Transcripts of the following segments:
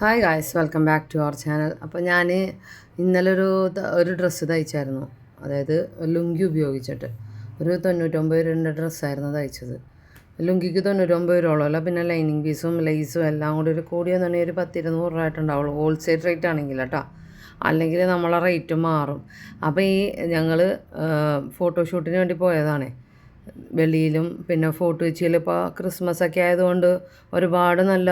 Hi guys welcome back to our channel അപ്പോൾ ഞാൻ ഇന്നലെ ഒരു ഒരു ഡ്രസ്സ് തയ്ച്ചായിരുന്നു. അതായത് ലുങ്കി ഉപയോഗിച്ചിട്ട്. ഒരു തൊണ്ണൂറ്റൊമ്പത് രൂപയുടെ ഡ്രസ്സായിരുന്നു തയ്ച്ചത്. ലുങ്കിക്ക് തൊണ്ണൂറ്റൊമ്പത് രൂപയുള്ളൂ പിന്നെ ലൈനിങ് പീസും ലേസും എല്ലാം കൂടി ഒരു കൂടിയെന്നുണ്ടെങ്കിൽ ഒരു പത്തിരുന്നൂറ് രൂപ ആയിട്ടുണ്ടാവുള്ളൂ. ഹോൾസെയിൽ റേറ്റ് ആണെങ്കിൽ കേട്ടോ. അല്ലെങ്കിൽ നമ്മളെ റേറ്റ് മാറും. അപ്പോൾ ഈ ഞങ്ങൾ ഫോട്ടോഷൂട്ടിന് വേണ്ടി പോയതാണേ. വെളിയിലും പിന്നെ ഫോട്ടോ വെച്ചിൽ ഇപ്പോൾ ക്രിസ്മസ് ഒക്കെ ആയതുകൊണ്ട് ഒരുപാട് നല്ല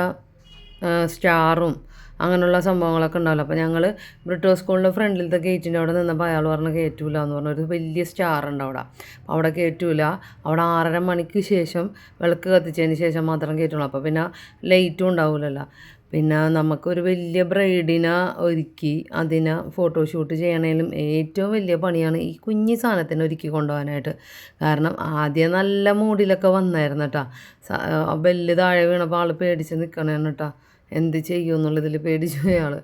സ്റ്റാറും അങ്ങനെയുള്ള സംഭവങ്ങളൊക്കെ ഉണ്ടാവില്ല. അപ്പോൾ ഞങ്ങൾ ബ്രിട്ടോ സ്കൂളിന്റെ ഫ്രണ്ടിലത്തെ ഗേറ്റിന്റെ അവിടെ നിന്നപ്പോൾ അയാൾ പറഞ്ഞു കയറ്റൂല എന്ന് പറഞ്ഞു. ഒരു വലിയ സ്റ്റാർ ഉണ്ട് അവിടെ. അപ്പോൾ അവിടെ കയറ്റൂല അവിടെ ആറര മണിക്ക് ശേഷം വിളക്ക് കത്തിച്ചതിന് ശേഷം മാത്രം കയറ്റുള്ളൂ അപ്പോൾ പിന്നെ ലൈറ്റും ഉണ്ടാവില്ലല്ലോ പിന്നെ നമുക്കൊരു വലിയ ബ്രൈഡിനെ ഒരുക്കി അതിനെ ഫോട്ടോഷൂട്ട് ചെയ്യണേലും ഏറ്റവും വലിയ പണിയാണ് ഈ കുഞ്ഞി സാധനത്തിനെ ഒരുക്കി കൊണ്ടുപോകാനായിട്ട്. കാരണം ആദ്യം നല്ല മൂഡിലൊക്കെ വന്നായിരുന്നു കേട്ടോ ബെല്ല് താഴെ വീണപ്പോൾ ആൾ പേടിച്ച് നിൽക്കണേന്ന് കേട്ടോ എന്ത് ചെയ്യും എന്നുള്ളതിൽ പേടിച്ചു അയാൾ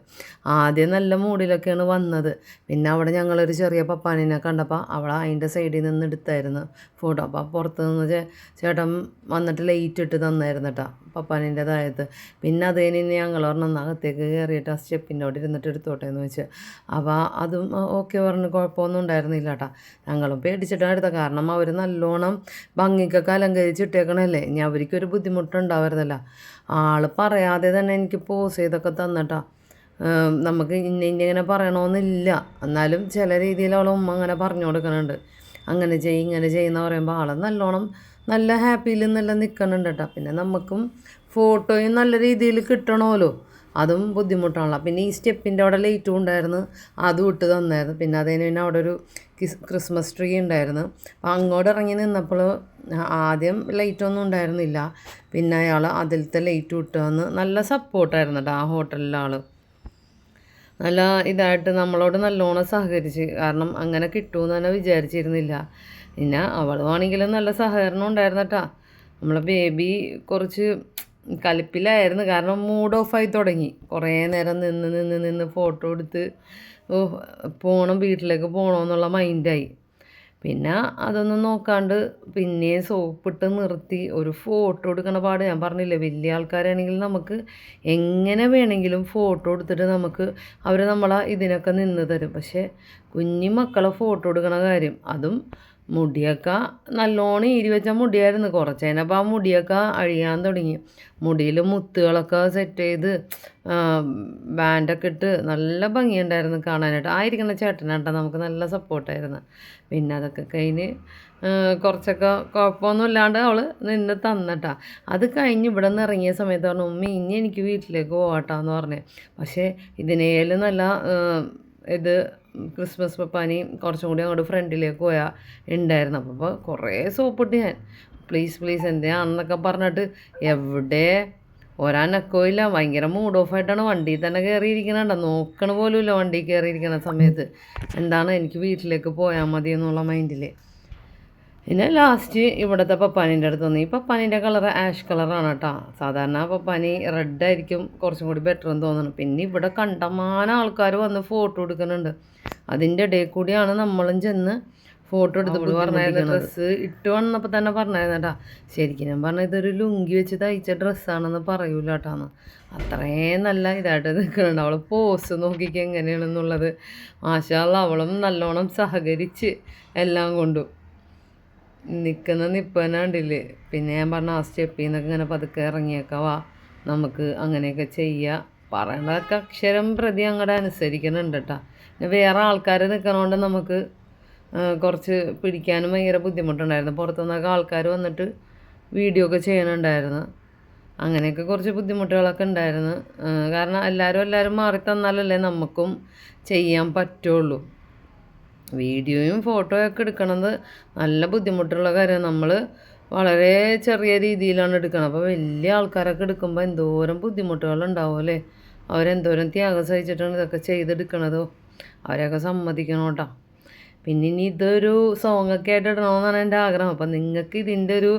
ആദ്യം നല്ല മൂഡിലൊക്കെയാണ് വന്നത്. പിന്നെ അവിടെ ഞങ്ങളൊരു ചെറിയ പപ്പാനിനെ കണ്ടപ്പോൾ അവൾ അതിന്റെ സൈഡിൽ നിന്ന് എടുത്തായിരുന്നു ഫോട്ടോ അപ്പോൾ പുറത്ത് നിന്ന് ചേട്ടൻ വന്നിട്ട് ലൈറ്റ് ഇട്ട് തന്നായിരുന്നു കേട്ടോ പപ്പാനിന്റെ താഴത്ത്. പിന്നെ അത് കഴിഞ്ഞ് ഞങ്ങൾ പറഞ്ഞു അകത്തേക്ക് കയറിയിട്ട് ആ സ്റ്റെപ്പിന്റെ അവിടെ ഇരുന്നിട്ട് എടുത്തോട്ടെ എന്ന് വെച്ച്. അപ്പോൾ അതും ഓക്കെ പറഞ്ഞു കുഴപ്പമൊന്നും ഉണ്ടായിരുന്നില്ല കേട്ടോ. ഞങ്ങളും പേടിച്ചിട്ടാണ് എടുത്തത്. കാരണം അവർ നല്ലോണം ഭംഗിക്കൊക്കെ അലങ്കരിച്ചിട്ടേക്കണല്ലേ? ഇനി അവർക്കൊരു ബുദ്ധിമുട്ടുണ്ടാവരുതല്ല. ആൾ പറയാതെ തന്നെ എനിക്ക് പോസ് ചെയ്തൊക്കെ തന്നിട്ടാ. നമുക്ക് ഇന്ന ഇങ്ങനെ പറയണമെന്നില്ല എന്നാലും ചില രീതിയിൽ അവളെ ഉമ്മ അങ്ങനെ പറഞ്ഞു കൊടുക്കുന്നുണ്ട് അങ്ങനെ ചെയ്യും ഇങ്ങനെ ചെയ്യുന്ന പറയുമ്പോൾ ആളെ നല്ലോണം നല്ല ഹാപ്പിയിൽ നല്ല നിൽക്കുന്നുണ്ട് കേട്ടോ പിന്നെ നമുക്കും ഫോട്ടോയും നല്ല രീതിയിൽ കിട്ടണമല്ലോ അതും ബുദ്ധിമുട്ടാണല്ലോ. പിന്നെ ഈ സ്റ്റെപ്പിന്റെ അവിടെ ലൈറ്റും ഉണ്ടായിരുന്നു. അതും ഇട്ട് തന്നായിരുന്നു. പിന്നെ അതിന് പിന്നെ അവിടെ ഒരു ക്രിസ്മസ് ട്രീ ഉണ്ടായിരുന്നു. അപ്പം അങ്ങോട്ട് ഇറങ്ങി നിന്നപ്പോൾ ആദ്യം ലൈറ്റൊന്നും ഉണ്ടായിരുന്നില്ല. പിന്നെ അയാൾ അതിലത്തെ ലൈറ്റ് ഇട്ട് നല്ല സപ്പോർട്ടായിരുന്നു കേട്ടോ ആ ഹോട്ടലിലെ ആൾ നല്ല ഇതായിട്ട് നമ്മളോട് നല്ലോണം സഹകരിച്ച്. കാരണം അങ്ങനെ കിട്ടുമെന്ന് തന്നെ വിചാരിച്ചിരുന്നില്ല. പിന്നെ അവൾ ആണെങ്കിലും നല്ല സഹകരണം ഉണ്ടായിരുന്നു കേട്ടോ. നമ്മളെ ബേബി കുറച്ച് കലിപ്പിലായിരുന്നു. കാരണം മൂഡ് ഓഫ് ആയി തുടങ്ങി. കുറേ നേരം നിന്ന് നിന്ന് നിന്ന് ഫോട്ടോ എടുത്ത് ഓ പോകണം വീട്ടിലേക്ക് പോകണമെന്നുള്ള മൈൻഡായി പിന്നെ അതൊന്നും നോക്കാണ്ട് പിന്നെയും സോപ്പിട്ട് നിർത്തി. ഒരു ഫോട്ടോ എടുക്കണ പാട് ഞാൻ പറഞ്ഞില്ല വലിയ ആൾക്കാരാണെങ്കിൽ നമുക്ക് എങ്ങനെ വേണമെങ്കിലും ഫോട്ടോ എടുത്തിട്ട് നമുക്ക് അവർ നമ്മളെ ഇതിനൊക്കെ നിന്ന് തരും. പക്ഷേ കുഞ്ഞു മക്കളെ ഫോട്ടോ എടുക്കണ കാര്യം അതും മുടിയൊക്കെ നല്ലോണം ഈരി വെച്ച മുടിയായിരുന്നു. കുറച്ച് കഴിഞ്ഞപ്പോൾ ആ മുടിയൊക്കെ അഴിയാൻ തുടങ്ങി. മുടിയിൽ മുത്തുകളൊക്കെ സെറ്റ് ചെയ്ത് ബാൻഡൊക്കെ ഇട്ട് നല്ല ഭംഗിയുണ്ടായിരുന്നു കാണാനായിട്ട്. ആയിരിക്കണ ചേട്ടനാട്ടോ നമുക്ക് നല്ല സപ്പോർട്ടായിരുന്നു പിന്നെ അതൊക്കെ കഴിഞ്ഞ് കുറച്ചൊക്കെ കുഴപ്പമൊന്നും ഇല്ലാണ്ട് അവൾ നിന്ന് തന്നട്ടാ. അത് കഴിഞ്ഞ് ഇവിടെ നിന്ന് ഇറങ്ങിയ സമയത്ത് പറഞ്ഞു ഉമ്മ ഇനി എനിക്ക് വീട്ടിലേക്ക് പോകട്ടാന്ന് പറഞ്ഞു. പക്ഷേ ഇതിനേലും നല്ല ഇത് ക്രിസ്മസ് പപ്പാനി കുറച്ചും കൂടി അങ്ങോട്ട് ഫ്രണ്ടിലേക്ക് പോയാൽ ഉണ്ടായിരുന്നു അപ്പോൾ കുറേ സോപ്പിട്ട് ഞാൻ. പ്ലീസ് പ്ലീസ് എന്തിനാണെന്നൊക്കെ പറഞ്ഞിട്ട് എവിടെ? ഒരനക്കോ ഇല്ല ഭയങ്കര മൂഡ് ഓഫ് ആയിട്ടാണ് വണ്ടിയിൽ തന്നെ കയറിയിരിക്കണണ്ട നോക്കണ പോലുമില്ല വണ്ടി കയറിയിരിക്കണ സമയത്ത്. എന്താണ് എനിക്ക് വീട്ടിലേക്ക് പോയാൽ മതി എന്നുള്ള മൈൻഡിൽ പിന്നെ ലാസ്റ്റ് ഇവിടുത്തെ പപ്പാനിന്റെ അടുത്ത് വന്നു ഈ പപ്പാനിന്റെ കളർ ആഷ് കളറാണ് കേട്ടോ. സാധാരണ പപ്പാനി റെഡ് ആയിരിക്കും കുറച്ചും കൂടി ബെറ്റർ എന്ന് തോന്നുന്നു. പിന്നെ ഇവിടെ കണ്ടമാന ആൾക്കാർ വന്ന് ഫോട്ടോ എടുക്കുന്നുണ്ട്. അതിന്റെ ഇടയിൽ കൂടിയാണ് നമ്മളും ചെന്ന് ഫോട്ടോ എടുത്ത് പറഞ്ഞായിരുന്നു ഡ്രസ്സ് ഇട്ട് വന്നപ്പോൾ തന്നെ പറഞ്ഞായിരുന്നു കേട്ടാ. ശരിക്കും ഞാൻ പറഞ്ഞ ഇതൊരു ലുങ്കി വെച്ച് തയ്ച്ച ഡ്രസ്സാണെന്ന് പറയൂല കേട്ടാന്ന്. അത്രയും നല്ല ഇതായിട്ട് നിൽക്കുന്നുണ്ട് അവൾ പോസ് നോക്കിക്കെങ്ങനെയാണെന്നുള്ളത് എങ്ങനെയാണെന്നുള്ളത്. മാഷാല്ല അവളും നല്ലോണം സഹകരിച്ച് എല്ലാം കൊണ്ടും. നിൽക്കുന്ന നിപ്പന കണ്ടില്ലേ? പിന്നെ ഞാൻ പറഞ്ഞ ആ സ്റ്റെപ്പിൽ നിന്നൊക്കെ ഇങ്ങനെ പതുക്കെ ഇറങ്ങിയേക്കാം വാ നമുക്ക് അങ്ങനെയൊക്കെ ചെയ്യുക പറയണതൊക്കെ അക്ഷരം പ്രതി അങ്ങോട്ട് അനുസരിക്കുന്നുണ്ട് കേട്ടോ വേറെ ആൾക്കാർ നിൽക്കണോണ്ട് നമുക്ക് കുറച്ച് പിടിക്കാനും ഭയങ്കര ബുദ്ധിമുട്ടുണ്ടായിരുന്നു. പുറത്തുനിന്നൊക്കെ ആൾക്കാർ വന്നിട്ട് വീഡിയോ ഒക്കെ ചെയ്യണുണ്ടായിരുന്നു. അങ്ങനെയൊക്കെ കുറച്ച് ബുദ്ധിമുട്ടുകളൊക്കെ ഉണ്ടായിരുന്നു. കാരണം എല്ലാവരും എല്ലാവരും മാറി തന്നാലല്ലേ നമുക്കും ചെയ്യാൻ പറ്റുള്ളൂ. വീഡിയോയും ഫോട്ടോയും ഒക്കെ എടുക്കണത് നല്ല ബുദ്ധിമുട്ടുള്ള കാര്യമാണ്. നമ്മൾ വളരെ ചെറിയ രീതിയിലാണ് എടുക്കുന്നത് അപ്പോൾ വലിയ ആൾക്കാരൊക്കെ എടുക്കുമ്പോൾ എന്തോരം ബുദ്ധിമുട്ടുകളുണ്ടാവും അല്ലേ? അവരെന്തോരം ത്യാഗം സഹിച്ചിട്ടാണ് ഇതൊക്കെ ചെയ്തെടുക്കണതോ? അവരെയൊക്കെ സമ്മതിക്കണം കേട്ടോ. പിന്നെ ഇനി ഇതൊരു സോങ്ങൊക്കെ ആയിട്ട് ഇടണമെന്നാണ് എന്റെ ആഗ്രഹം. അപ്പം നിങ്ങൾക്ക് ഇതിന്റെ ഒരു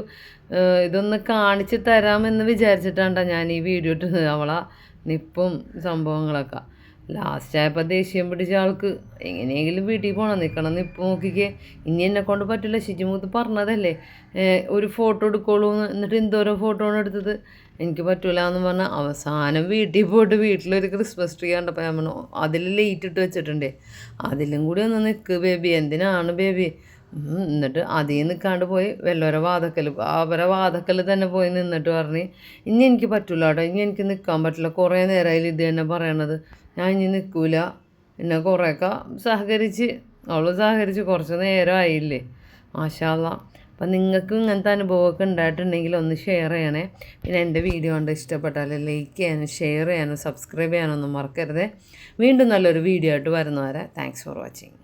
ഇതൊന്ന് കാണിച്ച് തരാമെന്ന് വിചാരിച്ചിട്ടാണ് ഞാൻ ഈ വീഡിയോ ഇട്ടത്. അവളെ നിപ്പും സംഭവങ്ങളൊക്കെ. ലാസ്റ്റ് ആയപ്പോൾ ദേഷ്യം പിടിച്ച ആൾക്ക് എങ്ങനെയെങ്കിലും വീട്ടിൽ പോകണം നിൽക്കണം. എന്ന് ഇപ്പോൾ നോക്കിക്കേ ഇനി എന്നെ കൊണ്ട് പറ്റില്ല. ശിജിമൂത്ത് പറഞ്ഞതല്ലേ? ഒരു ഫോട്ടോ എടുക്കോളൂ എന്ന് എന്നിട്ട് എന്തോരം ഫോട്ടോ ആണ് എടുത്തത്? എനിക്ക് പറ്റൂല എന്ന് പറഞ്ഞാൽ അവസാനം വീട്ടിൽ പോയിട്ട് വീട്ടിലൊരു ക്രിസ്മസ് ട്രീ കണ്ടപ്പോൾ ഞാൻ പറഞ്ഞു അതിൽ ലേറ്റ് ഇട്ട് വെച്ചിട്ടുണ്ടേ. അതിലും കൂടി ഒന്ന് നിൽക്ക് ബേബി എന്തിനാണ് ബേബി എന്നിട്ട് അതിൽ നിൽക്കാണ്ട് പോയി വല്ലവരെ വാതക്കൽ അവരെ വാതക്കൽ തന്നെ പോയി നിന്നിട്ട് പറഞ്ഞ് ഇനി എനിക്ക് പറ്റില്ല കേട്ടോ ഇനി എനിക്ക് നിൽക്കാൻ പറ്റില്ല കുറേ നേരമായി ഇത് തന്നെ പറയണത്. ഞാൻ ഇനി നിൽക്കൂല എന്നെ കുറേയൊക്കെ സഹകരിച്ച് അവൾ സഹകരിച്ച് കുറച്ച് നേരം നേരമായില്ലേ മാഷാല്ല. അപ്പം നിങ്ങൾക്കും ഇങ്ങനത്തെ അനുഭവമൊക്കെ ഉണ്ടായിട്ടുണ്ടെങ്കിൽ ഒന്ന് ഷെയർ ചെയ്യണേ. പിന്നെ എന്റെ വീഡിയോ കണ്ട് ഇഷ്ടപ്പെട്ടാൽ ലൈക്ക് ചെയ്യാനും ഷെയർ ചെയ്യാനും സബ്സ്ക്രൈബ് ചെയ്യാനൊന്നും മറക്കരുത്. വീണ്ടും നല്ലൊരു വീഡിയോ ആയിട്ട് വരുന്നവരെ താങ്ക്സ് ഫോർ വാച്ചിങ്